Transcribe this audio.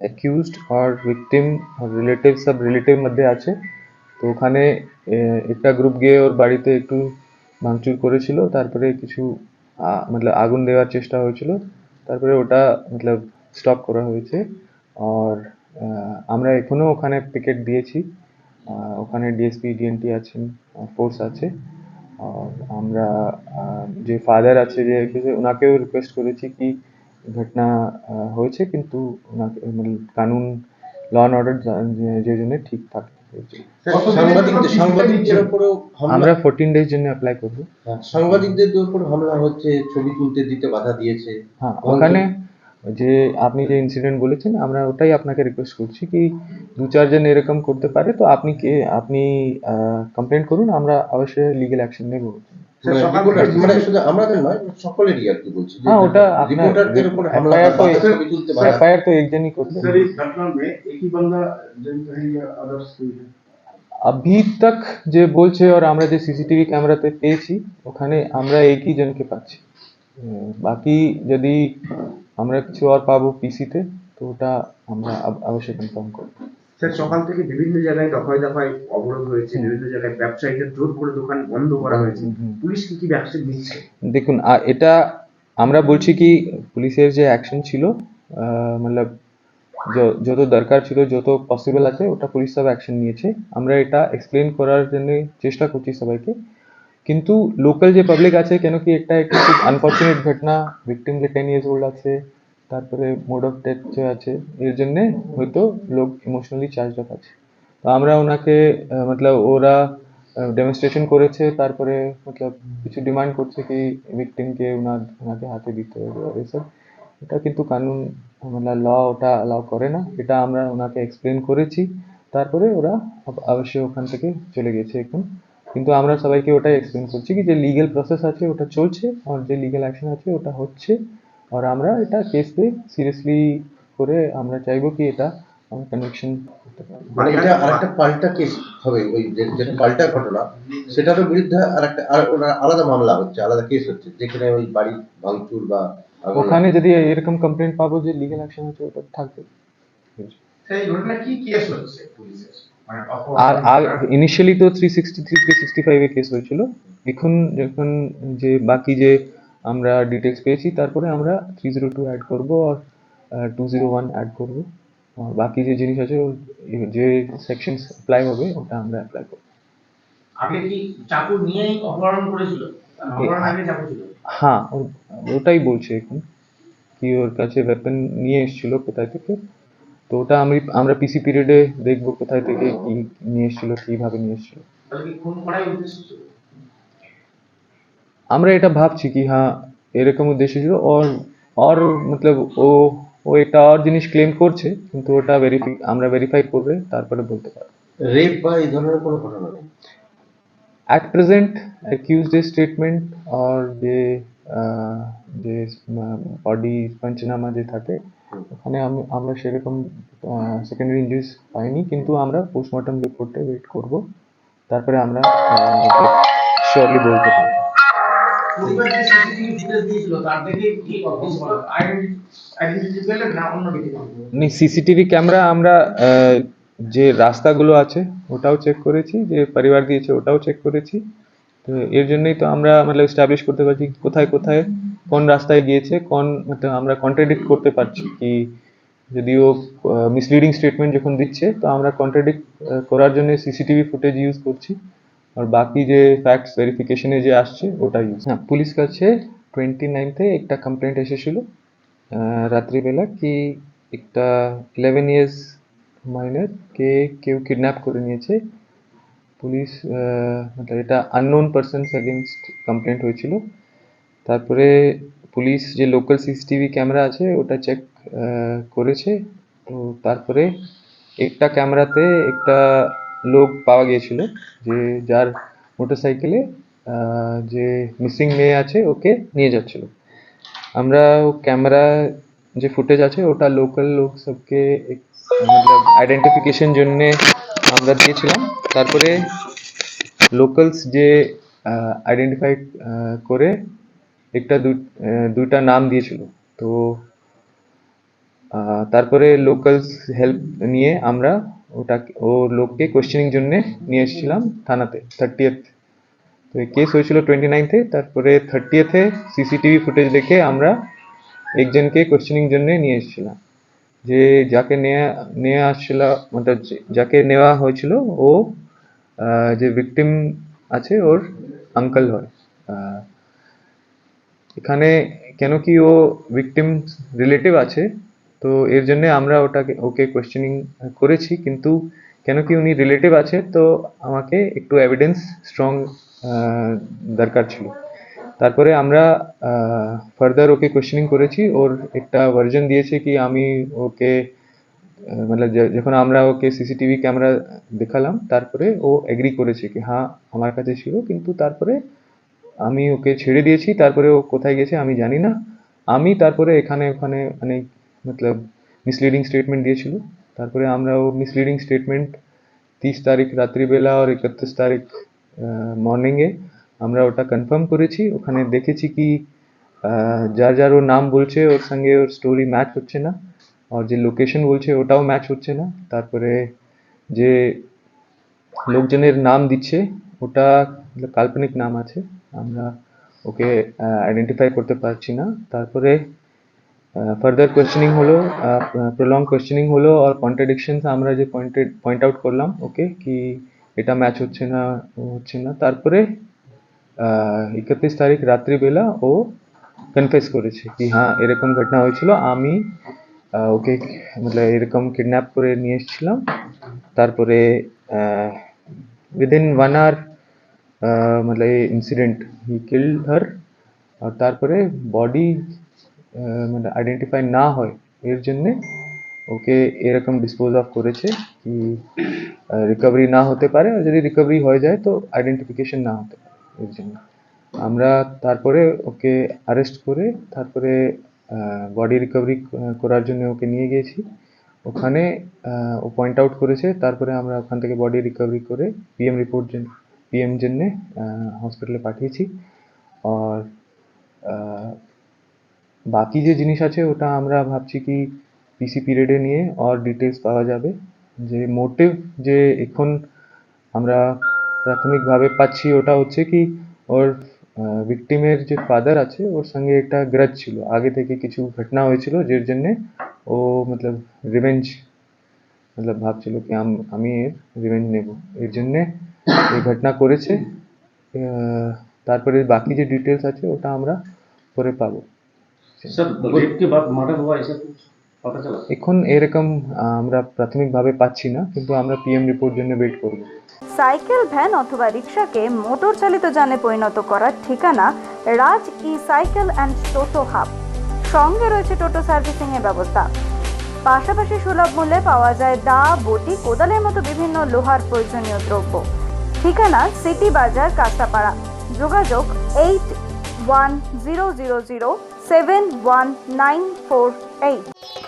Accused আর victim relative সব relative মধ্যে আছে তো ওখানে একটা গ্রুপ গিয়ে ওর বাড়িতে একটু ভাঙচুর করেছিল তারপরে কিছু মতলব আগুন দেওয়ার চেষ্টা হয়েছিল তারপরে ওটা মতলব স্টপ করা হয়েছে আর আমরা এখনও ওখানে পিকেট দিয়েছি ওখানে ডিএসপি ডিএনটি আছেন ফোর্স আছে আমরা যে ফাদার আছে যে ওনাকেও রিকোয়েস্ট করেছি কি ঘটনা হয়েছে কিন্তু মানে কানুন ল অ্যান্ড অর্ডার যে জন্য ঠিক থাকে। হামলা আমরা ফোরটিন ডেজ জন্য অ্যাপ্লাই করব। হ্যাঁ, সাংবাদিকদের উপর হামলা হচ্ছে ছবি তুলতে দিতে বাধা দিয়েছে। হ্যাঁ ওখানে যে আপনি যে ইনসিডেন্ট বলেছেন আমরা ওটাই আপনাকে রিকোয়েস্ট করছি কি দু চারজন এরকম করতে পারে তো আপনি কে আপনি কমপ্লেন করুন আমরা অবশ্যই লিগেল অ্যাকশন নেব। মানে reporter- মানে শুধু আমাদের নয় সকলেরই আর কি বলছি যে হ্যাঁ ওটা আপনার রিপোর্টারদের উপর হামলা FIR তো বাধা ছবি তুলতে বাধা एफआईआर तो एक जन ही करते सर इस घटना में एक ही बंदा जड़ित है या अदर्स कोई है अभी तक যে বলছে আর আমরা যে সিসিটিভি ক্যামেরাতে পেয়েছি ওখানে আমরা একই জনকে পাচ্ছি উম, বাকি যদি আমরা কিছু আর পাবো পিসিতে তো ওটা আমরা আব- অবশ্যই কনফার্ম করবো স্যার সকাল থেকে বিভিন্ন জায়গায় দফায় দফায় অবরোধ হয়েছে বিভিন্ন জায়গায় ব্যবসায়ীদের জোর করে দোকান বন্ধ করা হয়েছে। পুলিশ কি কি ব্যবসা দিচ্ছে দেখুন এটা আমরা বলছি কি পুলিশের যে অ্যাকশন ছিল মতলব যত দরকার ছিল যত পসিবল আছে ওটা পুলিশ সব অ্যাকশন নিয়েছে। আমরা এটা এক্সপ্লেন করার জন্য চেষ্টা করছি সবাইকে। কিন্তু লোকাল যে পাবলিক আছে কেন কি একটা একটা খুব আনফর্চুনেট ঘটনা ভিকটিম যে টেন ইয়ার্স ওল্ড আছে তারপরে মোড অফ ডেথ যে আছে, এর জন্যে হয়তো লোক ইমোশনালি চার্জ আপ আছে। তো আমরা ওনাকে মতলব ওরা ডেমনস্ট্রেশন করেছে, তারপরে মতলব কিছু ডিমান্ড করছে কি ভিকটিমকে ওনার ওনাকে হাতে দিতে হবে আর এসব এটা কিন্তু কানুন মানে ল ওটা অ্যালাউ করে না। এটা আমরা ওনাকে এক্সপ্লেন করেছি, তারপরে ওরা অব- অবশ্যই ওখান থেকে চলে গেছে এখন। কিন্তু আমরা সবাইকে ওটাই এক্সপ্লেন করছি কি যে লিগেল প্রসেস আছে, ওটা চলছে, আর যে লিগেল অ্যাকশন আছে, ওটা হচ্ছে। আর আমরা এটা কেসকে সিরিয়াসলি করে আমরা চাইব কি এটা আমরা পারি। মানে এটা আরেকটা পাল্টা কেস হবে ওই যে- যেটা পাল্টা ঘটনা সেটারও বিরুদ্ধে আরেকটা আলাদা মামলা হচ্ছে আলাদা কেস হচ্ছে যেখানে ওই বাড়ি ভাঙচুর বা ওখানে যদি এরকম কমপ্লেন পাবো যে লিগেল অ্যাকশন আছে ওটা থাকবে। সেই ঘটনা কি কেস হচ্ছে পুলিশের? মানে আর আর ইনিশিয়ালি তো three sixty three three sixty ফাইভে কেস হয়েছিল। এখন যখন যে বাকি যে আমরা ডিটেলস পেয়েছি তারপরে আমরা থ্রি জিরো টু অ্যাড করব আর টু জিরো ওয়ান অ্যাড করব। আর বাকি যে জিনিস আছে যে সেকশন অ্যাপ্লাই হবে ওটা আমরা অ্যাপ্লাই করব। আগে কি চাকু নিয়েই অপহরণ করেছিল? অপহরণ আগে চাকু ছিল? হ্যাঁ ওটাই বলছে এখন কি ওর কাছে ওয়েপন নিয়ে এসেছিল কোথায় থেকে? তো ওটা আমি আমরা পিসি পিরিয়ডে দেখব কোথায় থেকে কি নিয়ে এসেছিল কীভাবে নিয়ে এসেছিল। তাহলে কি খুন করাই উদ্দেশ্য? আমরা এটা ভাবছি কি হ্যাঁ এরকম উদ্দেশ্য ছিল ওর ওর মতলব ও ও এটা ওর জিনিস ক্লেম করছে কিন্তু ওটা ভেরিফাই আমরা ভেরিফাই করবে তারপরে বলতে পারব। রেপ বা এই ধরনের কোনো ঘটনা নেই? অ্যাট প্রেজেন্ট অ্যাকিউজ যে স্টেটমেন্ট আর যে যে বডি পঞ্চনামা যে থাকে ওখানে আমি আমরা সেরকম সেকেন্ডারি ইঞ্জুরিজ পাইনি কিন্তু আমরা পোস্টমর্টম রিপোর্টে ওয়েট করব তারপরে আমরা শিওরলি বলতে পারব। পরিবার সিসিটিভি ফুটেজ দিয়েছিল তার থেকে কি আইডেন্টিটি পেলেন না অন্য কিছু নেই সিসিটিভি ক্যামেরা আমরা যে রাস্তাগুলো আছে, ওটাও চেক করেছি, যে পরিবার দিয়েছে, ওটাও চেক করেছি। তো এর জন্যই তো আমরা মানে এস্টাবলিশ করতে পারছি কোথায় কোথায় কোন রাস্তায় গিয়েছে, কোন আমরা কন্ট্রাডিক্ট করতে পারছি কি। যদিও মিসলিডিং স্টেটমেন্ট যখন দিচ্ছে, তো আমরা কন্ট্রাডিক্ট করার জন্য সিসিটিভি ফুটেজ ইউজ করছি। আর বাকি যে ফ্যাক্টস ভেরিফিকেশনে যে আসছে ওটা ইউজ হ্যাঁ পুলিশ কাছে টোয়েন্টি নাইনথে একটা কমপ্লেন্ট এসেছিল রাত্রিবেলা কি একটা ইলেভেন ইয়ার্স মাইনার কে কেউ কিডন্যাপ করে নিয়েছে। পুলিশ মতলব এটা আননোন পার্সনস এগেনস্ট কমপ্লেন্ট হয়েছিল। তারপরে পুলিশ যে লোকাল সিসিটিভি ক্যামেরা আছে, ওটা চেক করেছে। তো তারপরে একটা ক্যামেরাতে একটা লোক পাওয়া গিয়েছিল যে যার মোটরসাইকেলে যে মিসিং মেয়ে আছে, ওকে নিয়ে যাচ্ছিল। আমরা ক্যামেরা যে ফুটেজ আছে, ওটা লোকাল লোক সবকে আইডেন্টিফিকেশন জন্য আমরা দিয়েছিলাম। তারপরে লোকালস যে আইডেন্টিফাই করে একটা দুইটা নাম দিয়েছিল। তো তারপরে লোকালস হেল্প নিয়ে আমরা ওটা ও লোককে কোয়েশ্চেনিং জন্য নিয়ে এসেছিলাম থানাতে থার্টিয়েথ তো কেস হয়েছিল টোয়েন্টি নাইনথে তারপরে থার্টিয়েথে সিসিটিভি ফুটেজ দেখে আমরা একজনকে কোয়েশ্চেনিং জন্য নিয়ে এসেছিলাম। যে যাকে নিয়ে নিয়ে আসছিল মানে যাকে নেওয়া হয়েছিল, ও যে ভিকটিম আছে, ওর আঙ্কেল হয়। এখানে কেন কি ও ভিকটিম রিলেটিভ আছে তো এর জন্য আমরা ওটাকে, ওকে কোয়েশ্চেনিং করেছি, কিন্তু কেন কি উনি রিলেটিভ আছে, তো আমাকে একটু এভিডেন্স স্ট্রং দরকার ছিল। তারপরে আমরা ফার্দার ওকে কোয়েশ্চেনিং করেছি, ওর একটা ভার্জন দিয়েছে কি আমি ওকে মানে যখন আমরা ওকে সিসিটিভি ক্যামেরা দেখালাম, তারপরে ও এগ্রি করেছে কি হ্যাঁ আমার কাছে ছিল, কিন্তু তারপরে আমি ওকে ছেড়ে দিয়েছি, তারপরে ও কোথায় গেছে আমি জানি না। আমি তারপরে এখানে, ওখানে অনেক মতলব মিসলিডিং স্টেটমেন্ট দিয়েছিল তারপরে আমরা ও মিসলিডিং স্টেটমেন্ট তিরিশ তারিখ রাত্রিবেলা আর একত্রিশ তারিখ মর্নিংয়ে আমরা ওটা কনফার্ম করেছি ওখানে দেখেছি কি যার যার ওর নাম বলছে ওর সঙ্গে ওর স্টোরি ম্যাচ হচ্ছে না আর যে লোকেশন বলছে ওটাও ম্যাচ হচ্ছে না তারপরে যে লোকজনের নাম দিচ্ছে ওটা কাল্পনিক নাম আছে আমরা ওকে আইডেন্টিফাই করতে পারছি না তারপরে ফার্দার কোয়েশ্চেনিং হলো প্রলং কোয়েশ্চেনিং হলো আর কন্ট্রাডিকশনস আমরা যে পয়েন্টেড পয়েন্ট আউট করলাম ওকে কি এটা ম্যাচ হচ্ছে না হচ্ছে না, তারপরে একত্রিশ তারিখ রাত্রিবেলা ও কনফেস করেছে কি হ্যাঁ এরকম ঘটনা হয়েছিল, আমি ওকে মতলব এরকম কিডন্যাপ করে নিয়ে এসেছিলাম, তারপরে উইদিন ওয়ান আওয়ার মতলব ইনসিডেন্ট হি কিল্ড হার আর তারপরে বডি মানে আইডেন্টিফাই না হয়, এর জন্যে ওকে এরকম ডিসপোজ অফ করেছে কি রিকভারি না হতে পারে। আর যদি রিকভারি হয়ে যায়, তো আইডেন্টিফিকেশন না হতে পারে, এর জন্য। আমরা তারপরে ওকে অ্যারেস্ট করে, তারপরে বডি রিকভারি করার জন্য ওকে নিয়ে গিয়েছি। ওখানে ও পয়েন্ট আউট করেছে, তারপরে আমরা ওখান থেকে বডি রিকভারি করে পিএম রিপোর্ট জন্য পিএম জন্যে হসপিটালে পাঠিয়েছি। আর বাকি যে জিনিস আছে, ওটা আমরা ভাবছি কি পিসি পিরিয়ডে নিয়ে আর ডিটেলস পাওয়া যাবে। যে মোটিভ যে এখন আমরা প্রাথমিকভাবে পাচ্ছি, ওটা হচ্ছে কি ওর ভিকটিমের যে ফাদার আছে, ওর সঙ্গে একটা গ্রাজ ছিল। আগে থেকে কিছু ঘটনা হয়েছিল, যার জন্যে ও মতলব রিভেঞ্জ মতলব ভাবছিল কি আমি এর রিভেঞ্জ নেব। এর জন্যে এই ঘটনা করেছে। তারপরে বাকি যে ডিটেলস আছে, ওটা আমরা পরে পাবো। এখন এরকম আমরা প্রাথমিকভাবে পাচ্ছি না কিন্তু আমরা পিএম রিপোর্ট জন্য ওয়েট করব। সাইকেল ভ্যান অথবা রিক্সাকে মোটর চালিত যানে পরিণত করার ঠিকানা Raj E cycle and toto hub. সঙ্গে রয়েছে টোটো সার্ভিসিং এর ব্যবস্থা। পাশাপাশি সুলভ মূল্যে পাওয়া যায় দা বটি কোদালের মতো বিভিন্ন লোহার প্রয়োজনীয় দ্রব্য। ঠিকানা সিটি বাজার কাঁচাপাড়া যোগাযোগ eight one zero zero zero 71948.